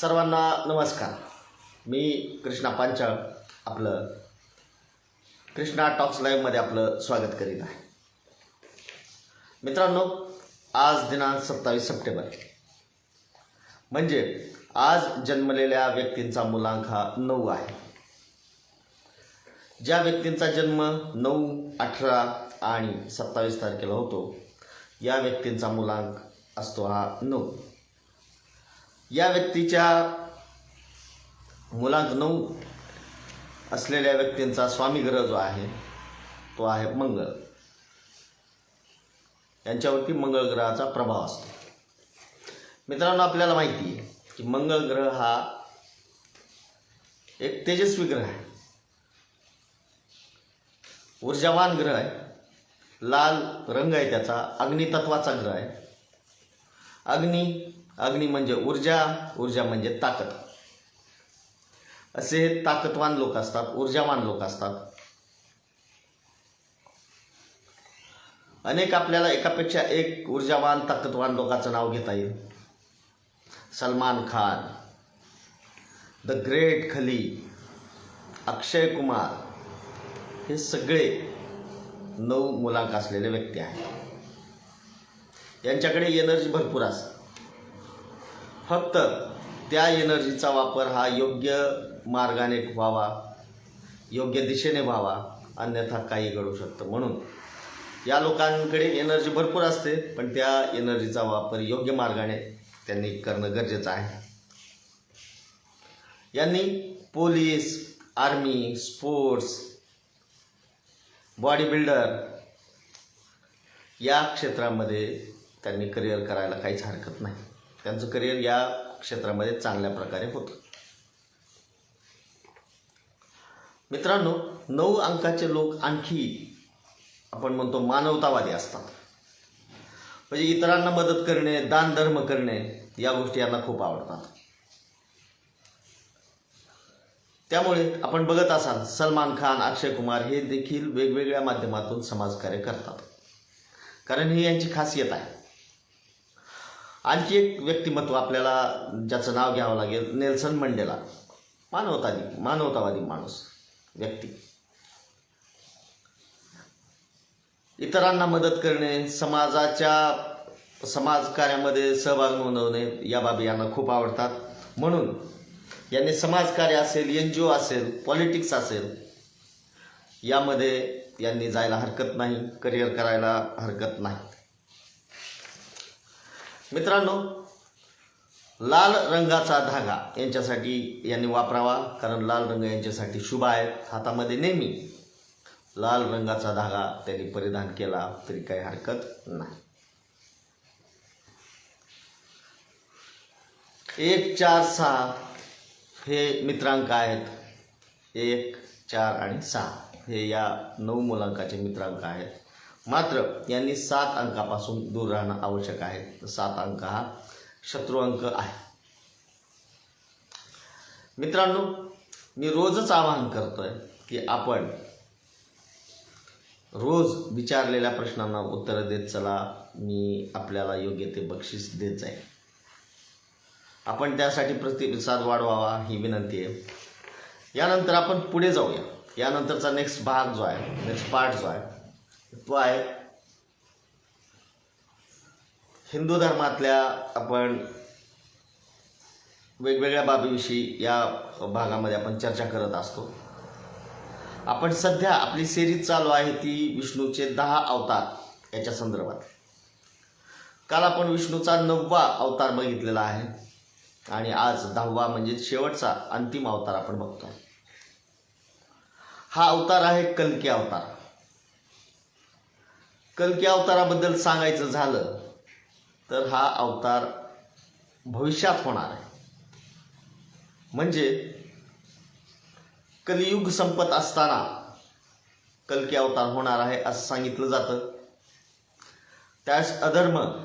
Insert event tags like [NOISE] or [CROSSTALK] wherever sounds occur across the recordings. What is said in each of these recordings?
सर्वांना नमस्कार. मी कृष्णा पांचाळ आपलं कृष्णा टॉक्स लाईव्हमध्ये आपलं स्वागत करीत आहे. मित्रांनो आज दिनांक सत्तावीस सप्टेंबर. म्हणजे आज जन्मलेल्या व्यक्तींचा मुलांक हा नऊ आहे. ज्या व्यक्तींचा जन्म नऊ अठरा आणि सत्तावीस तारखेला होतो या व्यक्तींचा मुलांक असतो हा नऊ. या व्यक्तीच्या मुलांक नऊ असलेल्या व्यक्तींचा स्वामी ग्रह जो आहे तो आहे मंगळ. यांच्यावरती मंगळ ग्रहाचा प्रभाव असतो. मित्रांनो आपल्याला माहिती आहे की मंगळ ग्रह हा एक तेजस्वी ग्रह आहे. ऊर्जावान ग्रह आहे. लाल रंग आहे त्याचा अग्नितत्वाचा ग्रह आहे. अग्नी अग्नी म्हणजे ऊर्जा ऊर्जा म्हणजे ताकद. असे हे ताकदवान लोक असतात ऊर्जावान लोक असतात. अनेक आपल्याला एकापेक्षा एक ऊर्जावान ताकदवान लोकांचं नाव घेता येईल. सलमान खान द ग्रेट खली अक्षय कुमार हे सगळे नऊ मुलांक असलेले व्यक्ती आहेत. यांच्याकडे एनर्जी भरपूर असते. फक्त त्या एनर्जीचा वापर हा योग्य मार्गाने व्हावा योग्य दिशेने व्हावा अन्यथा काही घडू शकतं. म्हणून या लोकांकडे एनर्जी भरपूर असते पण त्या एनर्जीचा वापर योग्य मार्गाने त्यांनी करणं गरजेचं आहे. यांनी police army sports body builder या क्षेत्रामध्ये त्यांनी करिअर करायला काहीच हरकत नाही. त्यांचं करिअर या क्षेत्रामध्ये चांगल्या प्रकारे होतं. मित्रांनो नऊ अंकाचे लोक आणखी आपण म्हणतो मानवतावादी असतात. म्हणजे इतरांना मदत करणे दान धर्म करणे या गोष्टी यांना खूप आवडतात. त्यामुळे आपण बघत असाल सलमान खान अक्षय कुमार हे देखील वेगवेगळ्या माध्यमातून समाजकार्य करतात. कारण ही यांची खासियत आहे. आणखी एक व्यक्तिमत्व आपल्याला ज्याचं नाव घ्यावं लागेल नेल्सन मंडेला. मानवतावादी मानवतावादी माणूस व्यक्ती. इतरांना मदत करणे समाजाच्या समाजकार्यामध्ये सहभाग नोंदवणे या बाबी यांना खूप आवडतात. म्हणून यांनी समाजकार्य असेल एन जी ओ असेल पॉलिटिक्स असेल यामध्ये यांनी जायला हरकत नाही करिअर करायला हरकत नाही. मित्रांनो लाल रंगाचा धागा यांच्यासाठी यांनी वापरावा कारण लाल रंग यांच्यासाठी शुभ आहे. हातामध्ये नेहमी लाल रंगाचा धागा त्यांनी परिधान केला तरी काही हरकत नाही. एक चार सहा हे मित्रांक आहेत. एक चार आणि सहा हे या नऊ मुलांकाचे मित्रांक आहेत. मात्र यांनी सात अंकापासून दूर राहणं आवश्यक आहे. सात अंक हा शत्रू अंक आहे. मित्रांनो मी रोजच आवाहन करतोय की आपण रोज विचारलेल्या प्रश्नांना उत्तरं देत चला. मी आपल्याला योग्य ते बक्षीस देत जाईल आपण त्यासाठी प्रतिसाद वाढवावा ही विनंती आहे. यानंतर आपण पुढे जाऊया. यानंतरचा नेक्स्ट भाग जो आहे नेक्स्ट पार्ट जो आहे पाय हिंदू धर्मातल्या आपण वेगवेगळ्या बाबीविषयी या भागामध्ये आपण चर्चा करत असतो. आपण सध्या आपली सिरीज चालू आहे ती विष्णूचे दहा अवतार याच्या संदर्भात. काल आपण विष्णूचा नववा अवतार बघितलेला आहे आणि आज दहावा म्हणजे शेवटचा अंतिम अवतार आपण बघतो. हा अवतार आहे कलकी अवतार. कलकी अवताराबद्दल सांगायचं झालं तर हा अवतार भविष्यात होणार आहे. म्हणजे कलियुग संपत असताना कलकी अवतार होणार आहे असं सांगितलं जातं. त्यास अधर्म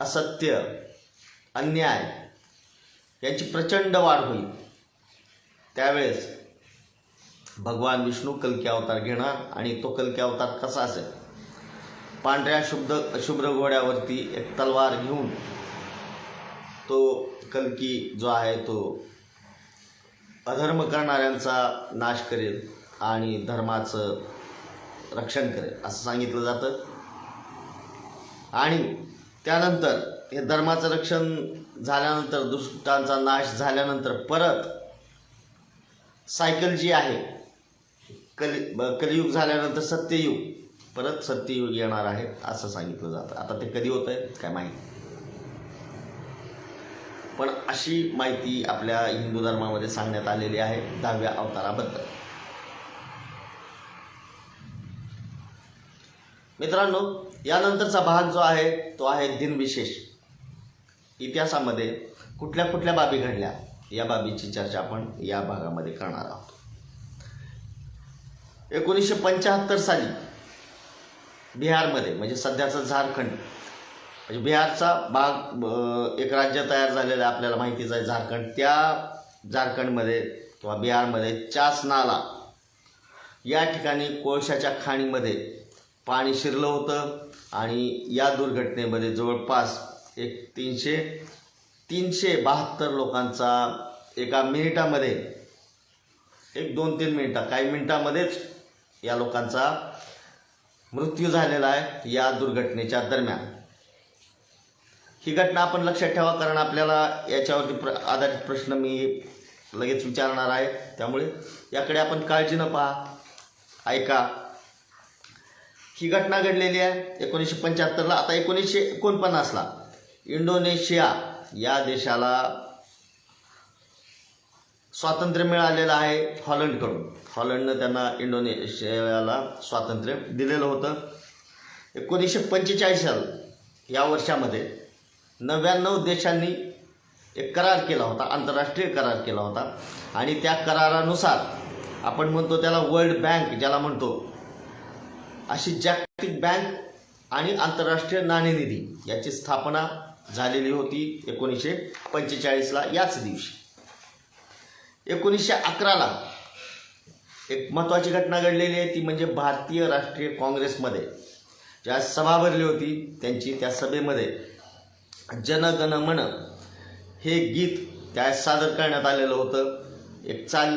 असत्य अन्याय यांची प्रचंड वाढ होईल. त्यावेळेस भगवान विष्णू कलकी अवतार घेणार आणि तो कलकी अवतार कसा असेल? पांढऱ्या शुभ्र शुभ्र घोड्यावरती एक तलवार घेऊन तो कलकी जो आहे तो अधर्म करणाऱ्यांचा नाश करेल आणि धर्माचं रक्षण करेल असं सांगितलं जातं. आणि त्यानंतर हे धर्माचं रक्षण झाल्यानंतर दुष्टांचा नाश झाल्यानंतर परत सायकल जी आहे कल ब- कलियुग झाल्यानंतर सत्ययुग परत सत्ययुग येणार आहे असं सांगितलं जातं. आता ते कधी होत आहे काय माहिती पण अशी माहिती आपल्या हिंदू धर्मामध्ये सांगण्यात आलेली आहे दहाव्या अवताराबद्दल. मित्रांनो यानंतरचा भाग जो आहे तो आहे दिनविशेष. इतिहासामध्ये कुठल्या कुठल्या बाबी घडल्या या बाबीची चर्चा आपण या भागामध्ये करणार आहोत. एकोणीसशे पंच्याहत्तर साली बिहारमध्ये म्हणजे सध्याचं झारखंड. म्हणजे बिहारचा भाग एक राज्य तयार झालेलं आहे आपल्याला माहितीच आहे झारखंड. त्या झारखंडमध्ये किंवा बिहारमध्ये चास नाला या ठिकाणी कोळशाच्या खाणीमध्ये पाणी शिरलं होतं आणि या दुर्घटनेमध्ये जवळपास एक तीनशे तीनशे बहात्तर लोकांचा एका मिनिटामध्ये एक दोन तीन मिनिटं काही मिनिटामध्येच या लोकांचा मृत्यू झालेला आहे या दुर्घटनेच्या दरम्यान. ही घटना आपण लक्षात ठेवा कारण आपल्याला याच्यावरती प्र आधारित प्रश्न मी लगेच विचारणार आहे. त्यामुळे याकडे आपण काळजी न पहा. ऐका. ही घटना घडलेली आहे एकोणीसशे पंच्याहत्तरला आता एकोणीसशे एकोणपन्नासला. इंडोनेशिया या देशाला स्वातंत्र्य मिळालेलं आहे हॉलंडकडून. हॉलंडनं त्यांना इंडोनेशियाला स्वातंत्र्य दिलेलं होतं. एकोणीसशे पंचेचाळीस साल या वर्षामध्ये नव्याण्णव देशांनी एक करार केला होता आंतरराष्ट्रीय करार केला होता. आणि त्या करारानुसार आपण म्हणतो त्याला वर्ल्ड बँक ज्याला म्हणतो. अशी जागतिक बँक आणि आंतरराष्ट्रीय नाणेनिधी याची स्थापना झालेली होती एकोणीसशे पंचेचाळीसला याच दिवशी. एकोणीसशे अकराला एक महत्त्वाची घटना घडलेली आहे ती म्हणजे भारतीय राष्ट्रीय काँग्रेसमध्ये. ज्या सभा भरली होती त्यांची त्या सभेमध्ये जनगण मन हे गीत त्या सादर करण्यात आलेलं होतं. एक चाल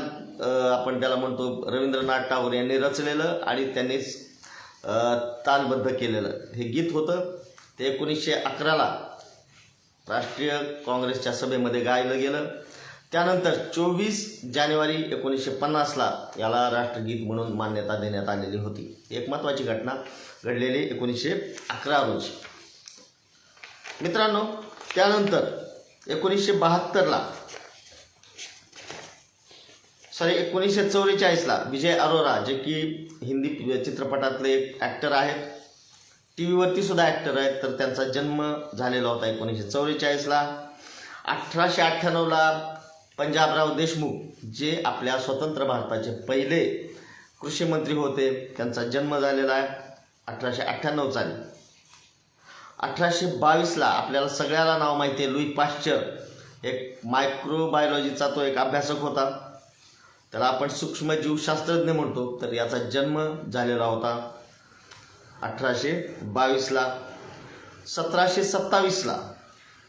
आपण त्याला म्हणतो रवींद्रनाथ टागोर यांनी रचलेलं आणि त्यांनीच तालबद्ध केलेलं. हे गीत होतं. ते एकोणीसशे अकराला राष्ट्रीय काँग्रेसच्या सभेमध्ये गायलं गेलं. त्यानंतर चोवीस जानेवारी एकोणीसशे पन्नासला याला राष्ट्रगीत म्हणून मान्यता देण्यात आलेली होती. एक महत्त्वाची घटना घडलेली एकोणीसशे अकरा रोजी. मित्रांनो त्यानंतर एकोणीसशे बहात्तरला सॉरी एकोणीसशे चौवेचाळीसला विजय अरोरा जे की हिंदी चित्रपटातले एक ॲक्टर आहेत टी व्हीवरती सुद्धा ॲक्टर आहेत तर त्यांचा जन्म झालेला होता एकोणीसशे चौवेचाळीसला अठराशे अठ्ठ्याण्णवला पंजाबराव देशमुख जे आपल्या स्वतंत्र भारताचे पहिले कृषी मंत्री होते त्यांचा जन्म झालेला आहे अठराशे अठ्ठ्याण्णव साली. अठराशे बावीसला आपल्याला सगळ्याला नाव माहिती आहे लुई पाश्चर. एक मायक्रोबायोलॉजीचा तो एक अभ्यासक होता. त्याला आपण सूक्ष्मजीवशास्त्रज्ञ म्हणतो तर याचा जन्म झालेला होता अठराशे बावीसला. सतराशे सत्तावीसला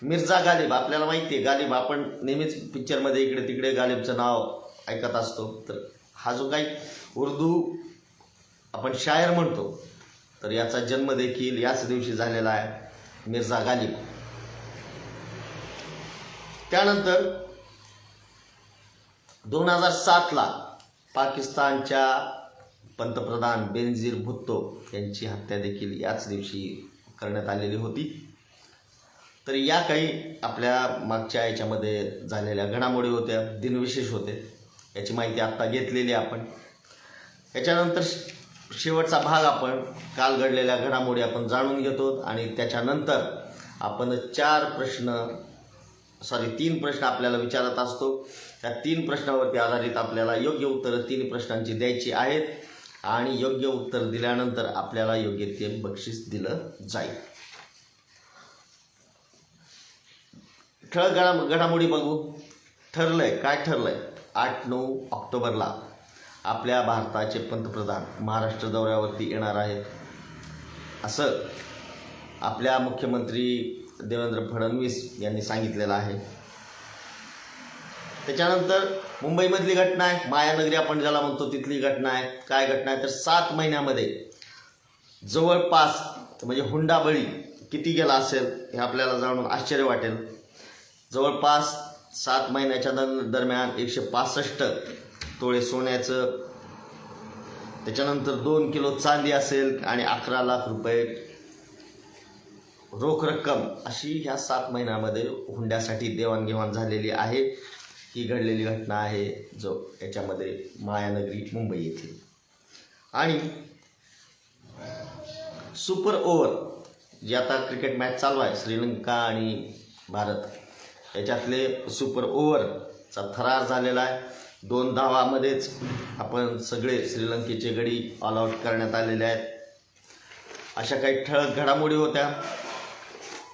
मिर्झा गालिब आपल्याला माहिती आहे गालिब आपण नेहमीच पिक्चरमध्ये इकडे तिकडे गालिबचं नाव ऐकत असतो. तर हा जो काही उर्दू आपण शायर म्हणतो तर याचा जन्म देखील याच दिवशी झालेला आहे मिर्झा गालिब. त्यानंतर दोन हजार सातला पाकिस्तानच्या पंतप्रधान बेनझीर भुत्तो यांची हत्या देखील याच दिवशी करण्यात आलेली होती. तर या काही आपल्या मागच्या याच्यामध्ये झालेल्या घडामोडी होत्या दिनविशेष होते. याची माहिती आत्ता घेतलेली आहे आपण. याच्यानंतर श- शेवटचा भाग आपण काल घडलेल्या घडामोडी आपण जाणून घेतो आणि त्याच्यानंतर आपण चार प्रश्न सॉरी तीन प्रश्न आपल्याला विचारत असतो. त्या तीन प्रश्नावरती आधारित आपल्याला योग्य उत्तरं तीन प्रश्नांची द्यायची आहेत आणि योग्य उत्तर दिल्यानंतर आपल्याला योग्य ते बक्षीस दिलं जाईल. ठळक घडा घडामोडी बघू. ठरलंय. काय ठरलंय? आठ नऊ ऑक्टोबरला आपल्या भारताचे पंतप्रधान महाराष्ट्र दौऱ्यावरती येणार आहेत. असं आपल्या मुख्यमंत्री देवेंद्र फडणवीस यांनी सांगितलेलं आहे. त्याच्यानंतर मुंबईमधली घटना आहे. मायानगरी आपण ज्याला म्हणतो तिथली घटना आहे. काय घटना आहे? तर सात महिन्यामध्ये जवळपास म्हणजे हुंडाबळी किती गेला असेल हे आपल्याला जाणून आश्चर्य वाटेल. जवळपास सात महिन्याच्या दरम्यान एकशे पासष्ट तोळे सोन्याचं. त्याच्यानंतर दोन किलो चांदी असेल आणि अकरा लाख रुपये रोख रक्कम. अशी ह्या सात महिन्यामध्ये हुंड्यासाठी देवाणघेवाण झालेली आहे. ही घडलेली घटना आहे जो याच्यामध्ये मायानगरी मुंबई येथे. आणि सुपर ओव्हर जी आता क्रिकेट मॅच चालू आहे श्रीलंका आणि भारत. याच्यातले सुपर ओव्हरचा थरार झालेला आहे. दोन धावामध्येच आपण सगळे श्रीलंकेचे गडी ऑल आऊट करण्यात आलेले आहेत. अशा काही ठळक घडामोडी होत्या.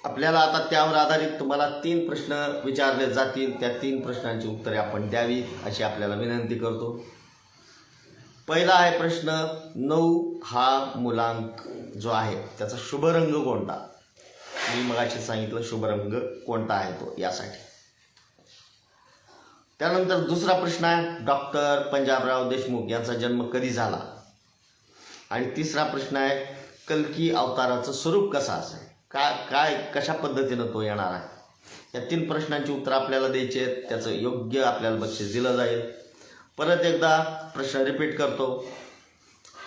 आपल्याला आता त्यावर आधारित तुम्हाला तीन प्रश्न विचारले जातील. त्या तीन प्रश्नांची उत्तरे आपण द्यावी अशी आपल्याला विनंती करतो. पहिला आहे प्रश्न नऊ हा मुलांक जो आहे त्याचा शुभ रंग कोणता? मी मगाशी सांगितलं शुभरंग कोणता आहे तो यासाठी. त्यानंतर दुसरा प्रश्न आहे डॉक्टर पंजाबराव देशमुख यांचा जन्म कधी झाला? आणि तिसरा प्रश्न आहे कल्की अवताराचं स्वरूप कसं असेल? काय काय कशा पद्धतीनं तो येणार आहे? या तीन प्रश्नांची उत्तरं आपल्याला द्यायची आहेत त्याचं योग्य आपल्याला बक्षीस दिलं जाईल. परत एकदा प्रश्न रिपीट करतो.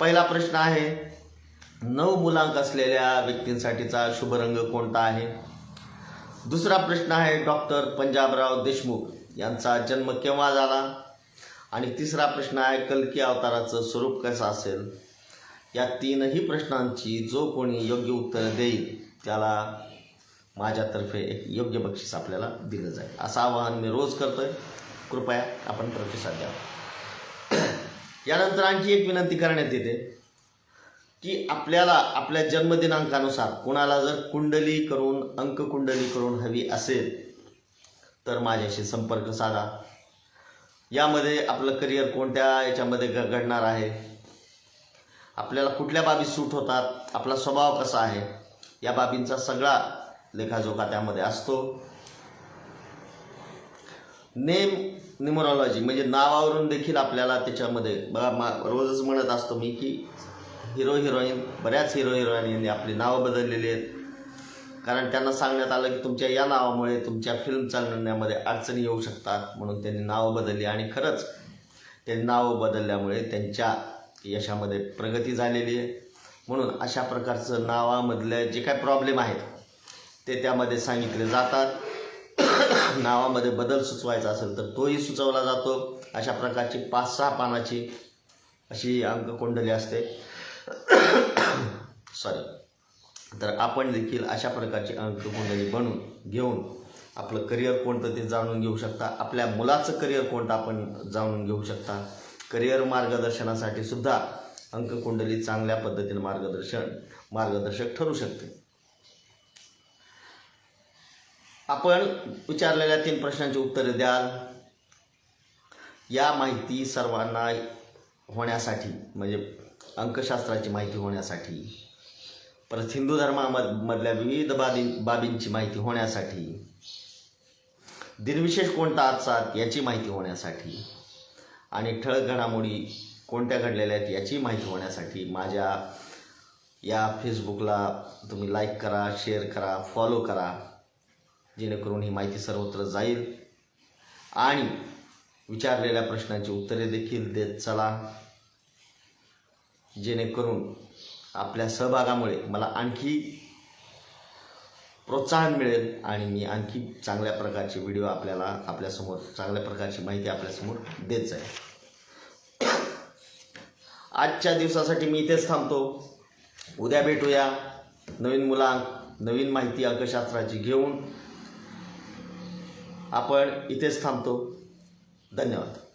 पहिला प्रश्न आहे नऊ मुलांक असलेल्या व्यक्तींसाठीचा शुभरंग कोणता आहे? दुसरा प्रश्न आहे डॉक्टर पंजाबराव देशमुख यांचा जन्म केव्हा झाला? आणि तिसरा प्रश्न आहे कल्की अवताराचं स्वरूप कसं असेल? या तीनही प्रश्नांची जो कोणी योग्य उत्तर देईल त्याला माझ्यातर्फे एक योग्य बक्षीस आपल्याला दिलं जाईल. असं आवाहन मी रोज करतो आहे कृपया आपण प्रतिसाद द्यावा यानंतर आणखी एक विनंती करण्यात येते. की आपल्याला आपल्या जन्मदिनांकानुसार कुणाला जर कुंडली करून अंक कुंडली करून हवी असेल तर माझ्याशी संपर्क साधा. यामध्ये आपलं करिअर कोणत्या याच्यामध्ये घ घडणार आहे? आपल्याला कुठल्या बाबी सूट होतात? आपला स्वभाव कसा आहे? या बाबींचा सगळा लेखाजोखा त्यामध्ये असतो. नेम न्युमरॉलॉजी म्हणजे नावावरून देखील आपल्याला त्याच्यामध्ये बघा मा रोजच म्हणत असतो मी की हिरो हिरोईन बऱ्याच हिरो हिरोईनींनी आपली नावं बदललेली आहेत. कारण त्यांना सांगण्यात आलं की तुमच्या या नावामुळे तुमच्या फिल्म चालण्यामध्ये अडचणी येऊ शकतात म्हणून त्यांनी नावं बदलली. आणि खरंच त्यांनी नावं बदलल्यामुळे त्यांच्या यशामध्ये प्रगती झालेली आहे. म्हणून अशा प्रकारचं नावामधले जे काय प्रॉब्लेम आहेत ते त्यामध्ये सांगितले जातात. [COUGHS] नावामध्ये बदल सुचवायचा असेल तर तोही सुचवला जातो. अशा प्रकारची पाच सहा पानाची अशी अंककुंडली असते. सॉरी तर आपण देखील अशा प्रकारची अंककुंडली बनवून घेऊन आपलं करिअर कोणतं ते जाणून घेऊ शकता. आपल्या मुलाचं करिअर कोणतं आपण जाणून घेऊ शकता. करिअर मार्गदर्शनासाठी सुद्धा अंककुंडली चांगल्या पद्धतीने मार्गदर्शन मार्गदर्शक ठरू शकते. आपण विचारलेल्या तीन प्रश्नांची उत्तरे द्याल. या माहिती सर्वांना होण्यासाठी म्हणजे अंकशास्त्राची माहिती होण्यासाठी परत हिंदू धर्मामधल्या विविध बाबी बाबींची माहिती होण्यासाठी दिनविशेष कोणता आजचा याची माहिती होण्यासाठी आणि ठळक घडामोडी कोणत्या घडलेल्या आहेत याची माहिती होण्यासाठी माझ्या या फेसबुकला तुम्ही लाईक करा शेअर करा फॉलो करा. जेणेकरून ही माहिती सर्वत्र जाईल. आणि विचारलेल्या प्रश्नांची उत्तरे देखील देत चला. जेणेकरून आपल्या सहभागामुळे मला आणखी प्रोत्साहन मिळेल आणि मी आणखी चांगल्या प्रकारचे व्हिडिओ आपल्याला आपल्यासमोर चांगल्या प्रकारची माहिती आपल्यासमोर देत जाईल. आजच्या दिवसासाठी मी इथेच थांबतो. उद्या भेटूया नवीन मुलांक नवीन माहिती अंकशास्त्राची घेऊन. आपण इथेच थांबतो. धन्यवाद.